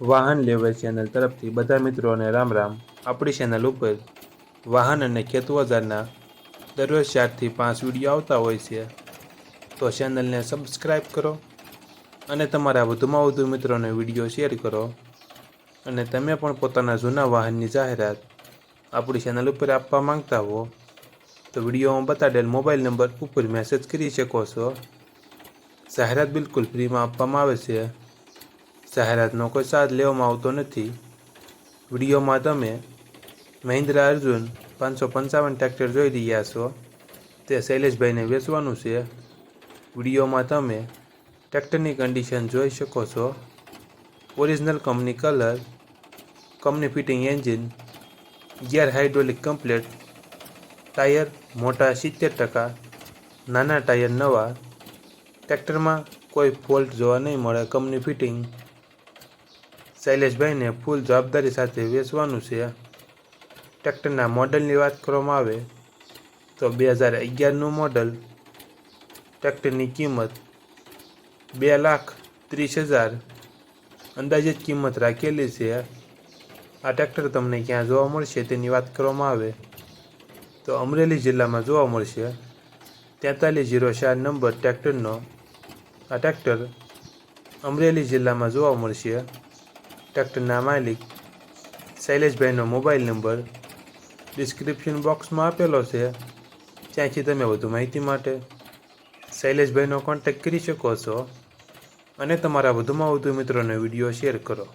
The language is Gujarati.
વાહન લેવા ચેનલ તરફથી બધા મિત્રોને રામ રામ. આપણી ચેનલ ઉપર વાહન અને ખેત ઓજારના દરરોજ ચારથી પાંચ વીડિયો આવતા હોય છે. તો ચેનલને સબસ્ક્રાઈબ કરો અને તમારા વધુમાં વધુ મિત્રોને વીડિયો શેર કરો. અને તમે પણ પોતાના જૂના વાહનની જાહેરાત આપણી ચેનલ ઉપર આપવા માંગતા હો, તો વિડીયોમાં બતાડેલ મોબાઈલ નંબર ઉપર મેસેજ કરી શકો છો. જાહેરાત બિલકુલ ફ્રીમાં આપવામાં આવે છે. જાહેરાતનો કોઈ સાથ લેવામાં આવતો નથી. વિડીયોમાં તમે મહિન્દ્રા અર્જુન પાંચસો પંચાવન ટ્રેક્ટર જોઈ રહ્યા છો. તે શૈલેષભાઈને વેચવાનું છે. વિડીયોમાં તમે ટ્રેક્ટરની કન્ડિશન જોઈ શકો છો. Original company colour company fitting engine gear hydraulic complete tyre મોટા સિત્તેર ટકા, નાના ટાયર નવા. ટ્રેક્ટરમાં કોઈ ફોલ્ટ જોવા નહીં મળે કંપની ફિટિંગ શૈલેષભાઈને ફૂલ જવાબદારી સાથે વેચવાનું છે. ટ્રેક્ટરના મોડલની વાત કરવામાં આવે તો બે હજાર અગિયારનું મોડલ ટ્રેક્ટરની કિંમત બે લાખ ત્રીસ હજાર અંદાજિત કિંમત રાખેલી છે. આ ટ્રેક્ટર તમને ક્યાં જોવા મળશે તેની વાત કરવામાં આવે તો અમરેલી જિલ્લામાં જોવા મળશે. તેતાલીસ જીરો ચાર નંબર ટ્રેક્ટરનો આ ટ્રેક્ટર અમરેલી જિલ્લામાં જોવા મળશે. ટ્રેક્ટરના માલિક શૈલેષભાઈનો મોબાઈલ નંબર ડિસ્ક્રિપ્શન બોક્સમાં આપેલો છે. ત્યાંથી તમે વધુ માહિતી માટે શૈલેષભાઈનો કોન્ટેક્ટ કરી શકો છો અને તમારા વધુમાં વધુ મિત્રોને વીડિયો શેર કરો.